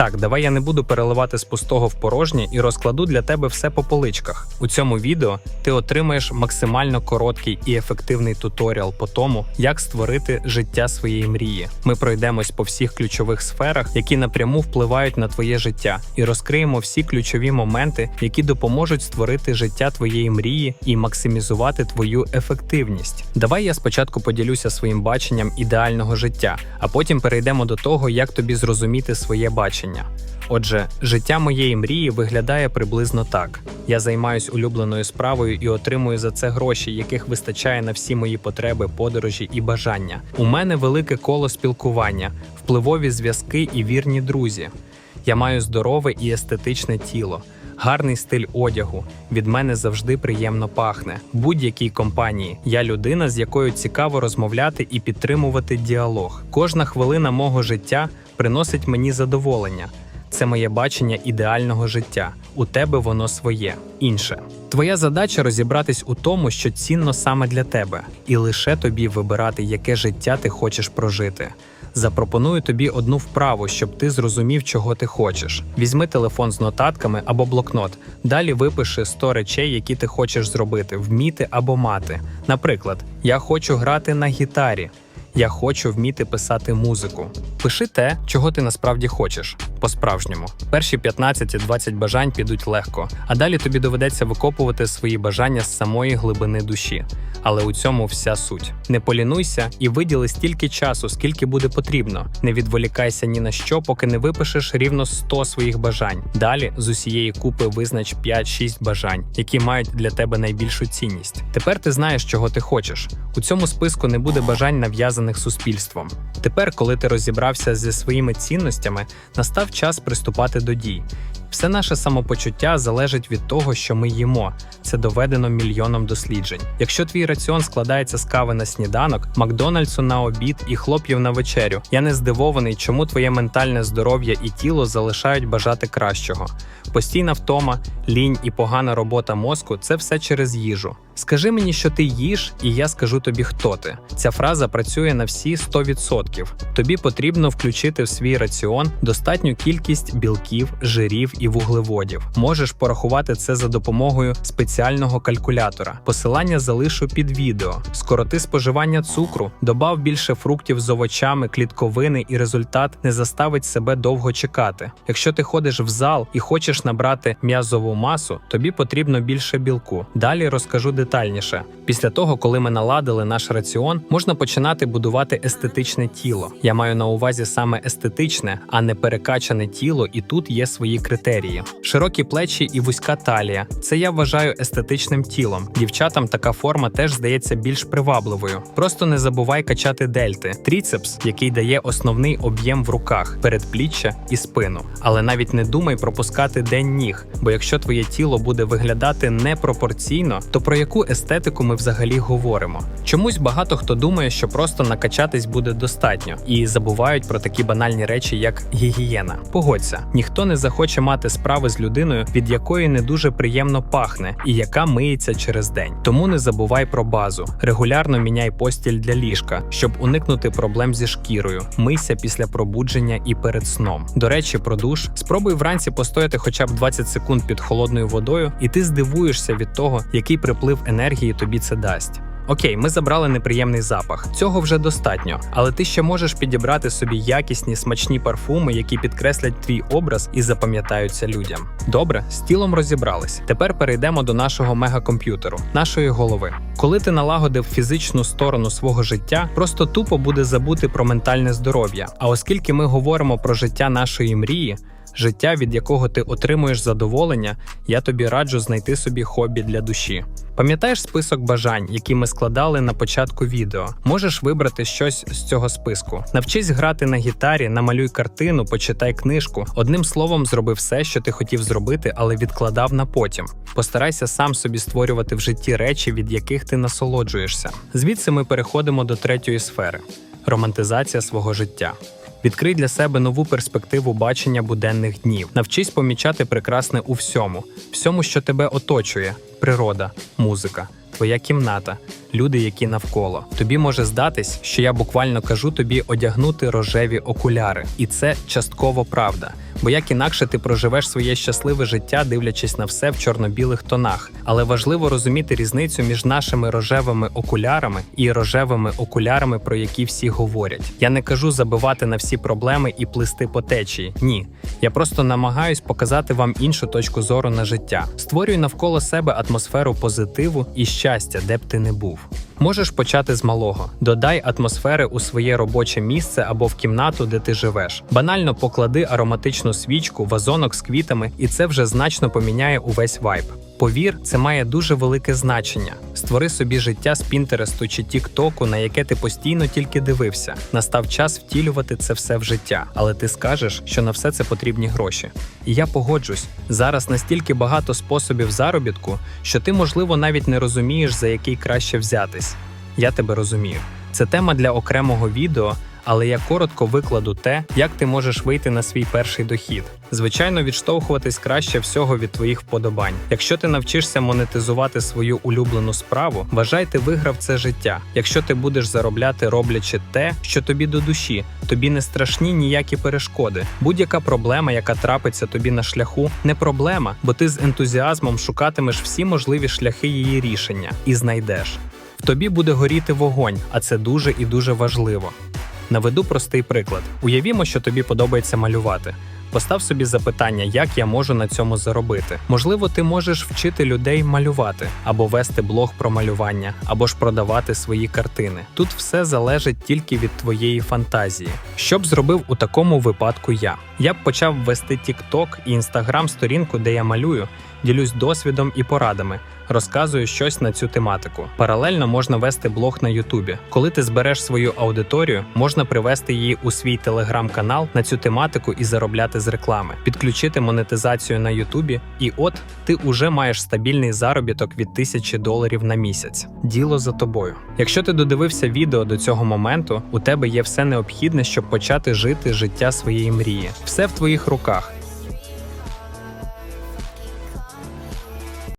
Так, давай я не буду переливати з пустого в порожнє і розкладу для тебе все по поличках. У цьому відео ти отримаєш максимально короткий і ефективний туторіал по тому, як створити життя своєї мрії. Ми пройдемось по всіх ключових сферах, які напряму впливають на твоє життя, і розкриємо всі ключові моменти, які допоможуть створити життя твоєї мрії і максимізувати твою ефективність. Давай я спочатку поділюся своїм баченням ідеального життя, а потім перейдемо до того, як тобі зрозуміти своє бачення. Отже, життя моєї мрії виглядає приблизно так: я займаюсь улюбленою справою і отримую за це гроші, яких вистачає на всі мої потреби, подорожі і бажання. У мене велике коло спілкування, впливові зв'язки і вірні друзі. Я маю здорове і естетичне тіло. Гарний стиль одягу від мене завжди приємно пахне. Будь-якій компанії я людина, з якою цікаво розмовляти і підтримувати діалог. Кожна хвилина мого життя приносить мені задоволення. Це моє бачення ідеального життя. У тебе воно своє, інше. Твоя задача розібратись у тому, що цінно саме для тебе, і лише тобі вибирати, яке життя ти хочеш прожити. Запропоную тобі одну вправу, щоб ти зрозумів, чого ти хочеш. Візьми телефон з нотатками або блокнот. Далі випиши 100 речей, які ти хочеш зробити, вміти або мати. Наприклад, я хочу грати на гітарі. Я хочу вміти писати музику. Пиши те, чого ти насправді хочеш, по-справжньому. Перші 15-20 бажань підуть легко, а далі тобі доведеться викопувати свої бажання з самої глибини душі. Але у цьому вся суть. Не полінуйся і виділи стільки часу, скільки буде потрібно. Не відволікайся ні на що, поки не випишеш рівно 100 своїх бажань. Далі з усієї купи визнач 5-6 бажань, які мають для тебе найбільшу цінність. Тепер ти знаєш, чого ти хочеш. У цьому списку не буде бажань нав'язаних суспільством. Тепер, коли ти розібрався зі своїми цінностями, настав час приступати до дій. Все наше самопочуття залежить від того, що ми їмо. Це доведено мільйоном досліджень. Якщо твій раціон складається з кави на сніданок, Макдональдсу на обід і хлоп'їв на вечерю, я не здивований, чому твоє ментальне здоров'я і тіло залишають бажати кращого. Постійна втома, лінь і погана робота мозку це все через їжу. Скажи мені, що ти їш, і я скажу тобі, хто ти. Ця фраза працює на всі 100%. Тобі потрібно включити в свій раціон достатню кількість білків, жирів і вуглеводів. Можеш порахувати це за допомогою спеціального калькулятора. Посилання залишу під відео. Скороти споживання цукру, добав більше фруктів з овочами, клітковини, і результат не заставить себе довго чекати. Якщо ти ходиш в зал і хочеш набрати м'язову масу, тобі потрібно більше білку. Далі розкажу детальніше. Після того, коли ми наладили наш раціон, можна починати будувати естетичне тіло. Я маю на увазі саме естетичне, а не перекачане тіло, і тут є свої критерії: широкі плечі і вузька талія. Це я вважаю естетичним тілом. Дівчатам така форма теж здається більш привабливою. Просто не забувай качати дельти, тріцепс, який дає основний об'єм в руках, передпліччя і спину. Але навіть не думай пропускати день ніг, бо якщо твоє тіло буде виглядати непропорційно, то про яку естетику ми взагалі говоримо? Чомусь багато хто думає, що просто накачатись буде достатньо, і забувають про такі банальні речі, як гігієна. Погодься, ніхто не захоче мати справи з людиною, від якої не дуже приємно пахне, і яка миється через день. Тому не забувай про базу. Регулярно міняй постіль для ліжка, щоб уникнути проблем зі шкірою. Мийся після пробудження і перед сном. До речі, про душ спробуй вранці постояти хоча б 20 секунд під холодною водою, і ти здивуєшся від того, який приплив енергії тобі це дасть. Окей, ми забрали неприємний запах. Цього вже достатньо, але ти ще можеш підібрати собі якісні смачні парфуми, які підкреслять твій образ і запам'ятаються людям. Добре, з тілом розібрались. Тепер перейдемо до нашого мегакомп'ютеру, нашої голови. Коли ти налагодив фізичну сторону свого життя, просто тупо буде забути про ментальне здоров'я. А оскільки ми говоримо про життя нашої мрії. Життя, від якого ти отримуєш задоволення, я тобі раджу знайти собі хобі для душі. Пам'ятаєш список бажань, які ми складали на початку відео? Можеш вибрати щось з цього списку. Навчись грати на гітарі, намалюй картину, почитай книжку. Одним словом, зроби все, що ти хотів зробити, але відкладав на потім. Постарайся сам собі створювати в житті речі, від яких ти насолоджуєшся. Звідси ми переходимо до третьої сфери романтизація свого життя. Відкрий для себе нову перспективу бачення буденних днів. Навчись помічати прекрасне у всьому, всьому, що тебе оточує: природа, музика, твоя кімната, люди, які навколо. Тобі може здатись, що я буквально кажу тобі одягнути рожеві окуляри, і це частково правда. Бо як інакше ти проживеш своє щасливе життя, дивлячись на все в чорно-білих тонах. Але важливо розуміти різницю між нашими рожевими окулярами і рожевими окулярами, про які всі говорять. Я не кажу забивати на всі проблеми і плисти по течії. Ні. Я просто намагаюсь показати вам іншу точку зору на життя. Створюй навколо себе атмосферу позитиву і щастя, де б ти не був. Можеш почати з малого. Додай атмосфери у своє робоче місце або в кімнату, де ти живеш. Банально поклади ароматичну свічку, вазонок з квітами, і це вже значно поміняє увесь вайб. Повір, це має дуже велике значення. Створи собі життя з Пінтересту чи Тіктоку, на яке ти постійно тільки дивився. Настав час втілювати це все в життя, але ти скажеш, що на все це потрібні гроші. І я погоджусь, зараз настільки багато способів заробітку, що ти, можливо, навіть не розумієш, за який краще взятись. Я тебе розумію. Це тема для окремого відео, але я коротко викладу те, як ти можеш вийти на свій перший дохід. Звичайно, відштовхуватись краще всього від твоїх вподобань. Якщо ти навчишся монетизувати свою улюблену справу, вважай, ти виграв це життя. Якщо ти будеш заробляти, роблячи те, що тобі до душі, тобі не страшні ніякі перешкоди. Будь-яка проблема, яка трапиться тобі на шляху, не проблема, бо ти з ентузіазмом шукатимеш всі можливі шляхи її рішення і знайдеш. В тобі буде горіти вогонь, а це дуже і дуже важливо. Наведу простий приклад. Уявімо, що тобі подобається малювати. Постав собі запитання, як я можу на цьому заробити. Можливо, ти можеш вчити людей малювати, або вести блог про малювання, або ж продавати свої картини. Тут все залежить тільки від твоєї фантазії. Що б зробив у такому випадку я? Я б почав вести TikTok і Instagram сторінку, де я малюю, ділюсь досвідом і порадами. Розказую щось на цю тематику. Паралельно можна вести блог на Ютубі. Коли ти збереш свою аудиторію, можна привести її у свій телеграм-канал на цю тематику і заробляти з реклами, підключити монетизацію на Ютубі, і от ти уже маєш стабільний заробіток від тисячі доларів на місяць. Діло за тобою. Якщо ти додивився відео до цього моменту, у тебе є все необхідне, щоб почати жити життя своєї мрії. Все в твоїх руках.